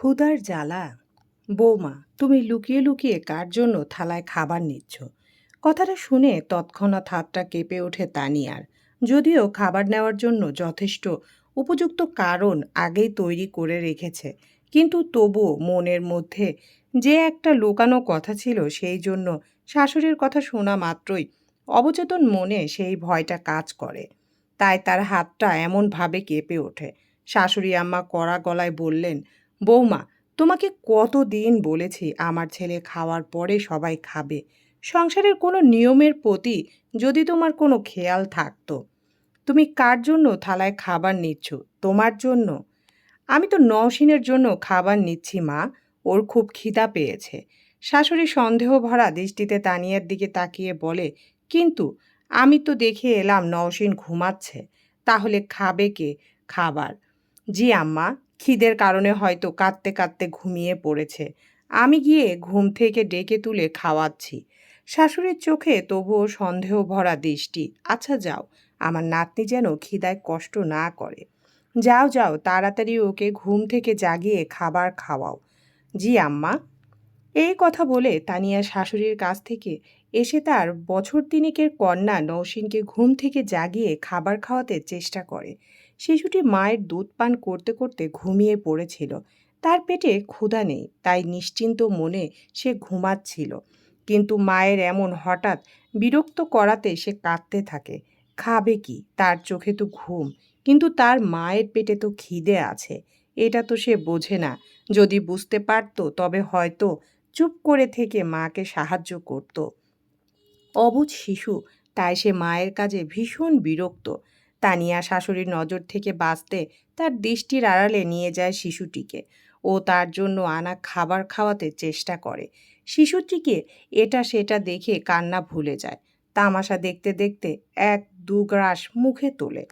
ক্ষুধার জ্বালা। বৌমা, তুমি লুকিয়ে লুকিয়ে কার জন্য থালায় খাবার নিচ্ছ? কথাটা শুনে তৎক্ষণাৎ হাতটা কেঁপে ওঠে তানিয়ার। যদিও খাবার নেওয়ার জন্য যথেষ্ট উপযুক্ত কারণ আগেই তৈরি করে রেখেছে, কিন্তু তবুও মনের মধ্যে যে একটা লুকানো কথা ছিল সেই জন্য শাশুড়ির কথা শোনা মাত্রই অবচেতন মনে সেই ভয়টা কাজ করে। তাই তার হাতটা এমনভাবে কেঁপে ওঠে। শাশুড়ি আম্মা কড়া গলায় বললেন বৌমা, তোমাকে কতদিন বলেছি আমার ছেলে খাওয়ার পরে সবাই খাবে। সংসারের কোনো নিয়মের প্রতি যদি তোমার কোনো খেয়াল থাকতো। তুমি কার জন্য থালায় খাবার নিচ্ছ? তোমার জন্য? আমি তো নওশিনের জন্য খাবার নিচ্ছি, মা। ওর খুব খিদা পেয়েছে। শাশুড়ি সন্দেহ ভরা দৃষ্টিতে তানিয়ার দিকে তাকিয়ে বলে, কিন্তু আমি তো দেখে এলাম নওশিন ঘুমাচ্ছে। তাহলে খাবে কে? খাবার। জি, আম্মা। খিদের কারণে হয়তো কাঁদতে কাঁদতে ঘুমিয়ে পড়েছে। আমি গিয়ে ঘুম থেকে ডেকে তুলে খাওয়াচ্ছি। শাশুড়ির চোখে তবুও সন্দেহ ভরা দৃষ্টি। আচ্ছা যাও। আমার নাতনি যেন খিদায় কষ্ট না করে। যাও যাও, তাড়াতাড়ি ওকে ঘুম থেকে জাগিয়ে খাবার খাওয়াও। জি, আম্মা। এই কথা বলে তানিয়া শাশুড়ির কাছ থেকে এসে তার বছর তিনেকের কন্যা নৌসিনকে ঘুম থেকে জাগিয়ে খাবার খাওয়াতে চেষ্টা করে। শিশুটি মায়ের দুধ পান করতে করতে ঘুমিয়ে পড়েছিল। তার পেটে ক্ষুধা নেই, তাই নিশ্চিন্ত মনে সে ঘুমাচ্ছিল। কিন্তু মায়ের এমন হঠাৎ বিরক্ত করাতে সে কাঁদতে থাকে। খাবে কি? তার চোখে তো ঘুম, কিন্তু তার মায়ের পেটে তো খিদে আছে। এটা তো সে বোঝে না। যদি বুঝতে পারতো, তবে হয়তো চুপ করে থেকে মাকে সাহায্য করত। অবুঝ শিশু, তাই সে মায়ের কাজে ভীষণ বিরক্ত। তানিয়া শাশুড়ির নজর থেকে বাঁচতে তার দৃষ্টির আড়ালে নিয়ে যায় শিশুটিকে। ও তার জন্য আনা খাবার খাওয়াতে চেষ্টা করে। শিশুটিকে এটা সেটা দেখে কান্না ভুলে যায়। তামাশা দেখতে দেখতে এক দু গ্রাস মুখে তোলে।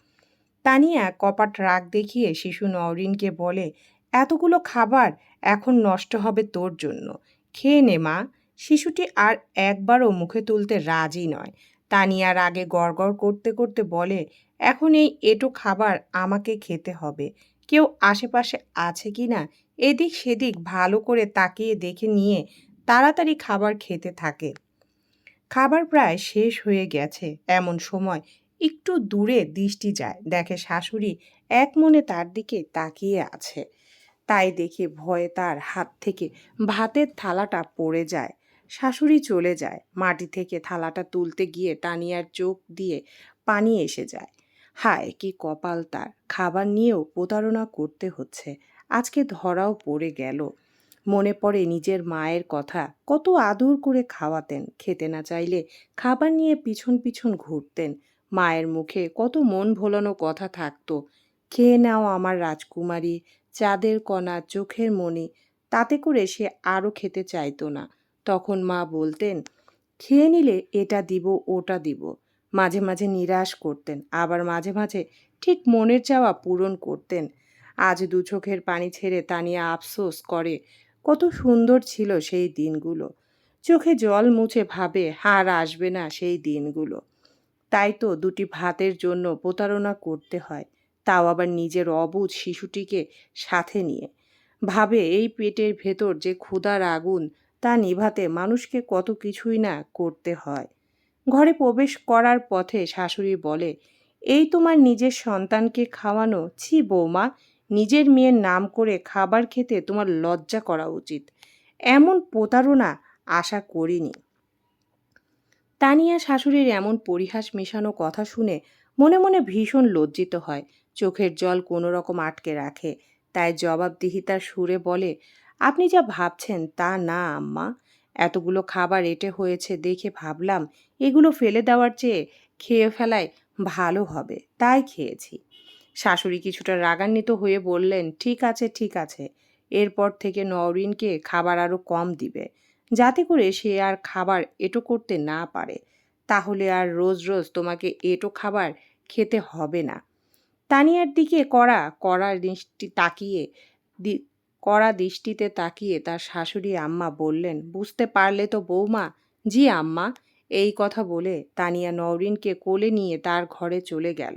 তানিয়া কপাট রাগ দেখিয়ে শিশু নওরিনকে বলে, এতগুলো খাবার এখন নষ্ট হবে তোর জন্য। খেয়ে নে মা। শিশুটি আর একবারও মুখে তুলতে রাজি নয়। তানিয়ার আগে গড়গড় করতে করতে বলে এখন এই এটো খাবার আমাকে খেতে হবে। কেউ আশেপাশে আছে কি না? এদিক সেদিক ভালো করে তাকিয়ে দেখে নিয়ে তাড়াতাড়ি খাবার খেতে থাকে। খাবার প্রায় শেষ হয়ে গেছে। এমন সময় একটু দূরে দৃষ্টি যায়। দেখে শাশুড়ি এক মনে তার দিকে তাকিয়ে আছে। তাই দেখে ভয়ে তার হাত থেকে ভাতের থালাটা পড়ে যায়। শাশুড়ি চলে যায়। মাটি থেকে থালাটা তুলতে গিয়ে তানিয়ার চোখ দিয়ে পানি এসে যায়। হায়, কি কপাল তার। খাবার নিয়েও প্রতারণা করতে হচ্ছে। আজকে ধরাও পড়ে গেল। মনে পড়ে নিজের মায়ের কথা, কত আদর করে খাওয়াতেন। খেতে না চাইলে খাবার নিয়ে পিছন পিছন ঘুরতেন। মায়ের মুখে কত মন ভোলানো কথা থাকতো। খেয়ে নাও আমার রাজকুমারী, চাঁদের কণা চোখের মণি। তাতে করে সে আরও খেতে চাইতো না। তখন মা বলতেন, খেয়ে নিলে এটা দিব, ওটা দিব। মাঝে মাঝে নিরাশ করতেন, আবার মাঝে মাঝে ঠিক মনের চাওয়া পূরণ করতেন। আজ দু চোখের পানি ছেড়ে তানিয়া আফসোস করে কত সুন্দর ছিল সেই দিনগুলো। চোখে জল মুছে ভাবে, হার আসবে না সেই দিনগুলো। তাই তো দুটি ভাতের জন্য প্রতারণা করতে হয়, তাও আবার নিজের অবুঝ শিশুটিকে সাথে নিয়ে। ভাবে এই পেটের ভেতর যে ক্ষুধার আগুন, তা নিভাতে মানুষকে কত কিছুই না করতে হয়। ঘরে প্রবেশ করার পথে শাশুড়ি বলে, এই তোমার নিজের সন্তানকে খাওয়ানো? ছি বৌমা, নিজের মেয়ের নাম করে খাবার খেতে তোমার লজ্জা করা উচিত। এমন প্রতারণা আশা করিনি। তানিয়া শাশুড়ির এমন পরিহাস মেশানো কথা শুনে মনে মনে ভীষণ লজ্জিত হয়। চোখের জল কোনো রকম আটকে রাখে। তাই জবাবদিহিতার সুরে বলে, আপনি যা ভাবছেন তা না, আম্মা। এতগুলো খাবার এটে হয়েছে দেখে ভাবলাম, এগুলো ফেলে দেওয়ার চেয়ে খেয়ে ফেলায় ভালো হবে, তাই খেয়েছি। শাশুড়ি কিছুটা রাগান্বিত হয়ে বললেন, ঠিক আছে ঠিক আছে। এরপর থেকে নওরিনকে খাবার আরও কম দিবে। যাতে করে সে আর খাবার এটো করতে না পারে। তাহলে আর রোজ রোজ তোমাকে এটো খাবার খেতে হবে না। তানিয়ার দিকে কড়া কড়া দৃষ্টি তাকিয়ে কড়া দৃষ্টিতে তাকিয়ে তার শাশুড়ি আম্মা বললেন, বুঝতে পারলে তো বৌমা। জি আম্মা। এই কথা বলে তানিয়া নওরিনকে কোলে নিয়ে তার ঘরে চলে গেল।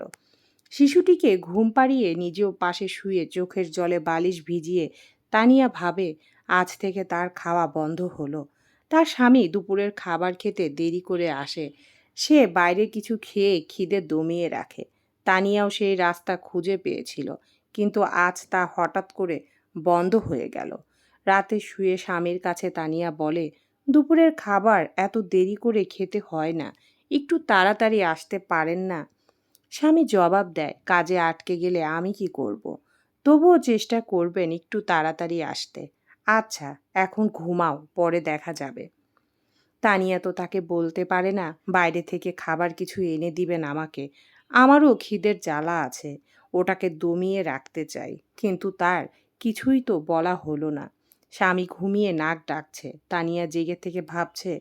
শিশুটিকে ঘুম পাড়িয়ে নিজেও পাশে শুয়ে চোখের জলে বালিশ ভিজিয়ে তানিয়া ভাবে, আজ থেকে তার খাওয়া বন্ধ হলো। তার স্বামী দুপুরের খাবার খেতে দেরি করে আসে। সে বাইরে কিছু খেয়ে খিদে দমিয়ে রাখে। তানিয়াও সেই রাস্তা খুঁজে পেয়েছিল। কিন্তু আজ তা হঠাৎ করে বন্ধ হয়ে গেল। রাতে শুয়ে স্বামীর কাছে তানিয়া বলে, দুপুরের খাবার এত দেরি করে খেতে হয় না, একটু তাড়াতাড়ি আসতে পারেন না? স্বামী জবাব দেয়, কাজে আটকে গেলে আমি কি করব। তবুও চেষ্টা করবেন একটু তাড়াতাড়ি আসতে। আচ্ছা এখন ঘুমাও, পরে দেখা যাবে। তানিয়া তো তাকে বলতে পারে না, বাইরে থেকে খাবার কিছু এনে দিবেন আমাকে। আমারও খিদের জ্বালা আছে, ওটাকে দমিয়ে রাখতে চাই, কিন্তু তার কিছুই তো বলা হলো না। স্বামী ঘুমিয়ে নাক ডাকছে। তানিয়া জেগে থেকে ভাবছে,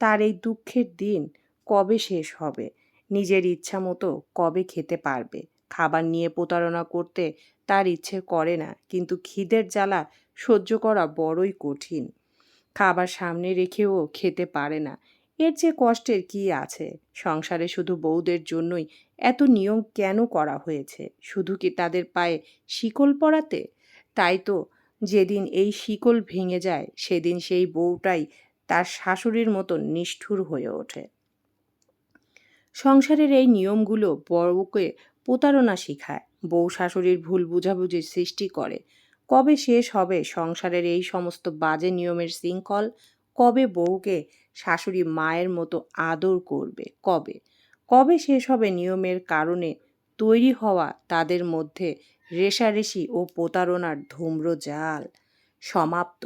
তার এই দুঃখের দিন কবে শেষ হবে? নিজের ইচ্ছা মতো কবে খেতে পারবে? খাবার নিয়ে প্রতারণা করতে তার ইচ্ছে করে না, কিন্তু খিদের জ্বালা সহ্য করা বড়ই কঠিন। খাবার সামনে রেখেও খেতে পারে না। এর যে কষ্টের কি আছে? সংসারে শুধু বউদের জন্যই এত নিয়ম কেন করা হয়েছে? শুধু কি তাদের পায়ে শিকল পরাতে তাই তো যেদিন এই শিকল ভেঙে যায়, সেদিন সেই বউটাই তার শাশুড়ির মতো নিষ্ঠুর হয়ে ওঠে। সংসারের এই নিয়মগুলো বউকে প্রতারণা শেখায়, বউ শাশুড়ির ভুল বুঝাবুঝির সৃষ্টি করে। কবে শেষ হবে সংসারের এই সমস্ত বাজে নিয়মের শৃঙ্খল? কবে বউকে শাশুড়ি মায়ের মতো আদর করবে? কবে? কবে শেষ হবে নিয়মের কারণে তৈরি হওয়া তাদের মধ্যে রেশারেশি ও প্রতারণার ধূম্র জাল। সমাপ্ত।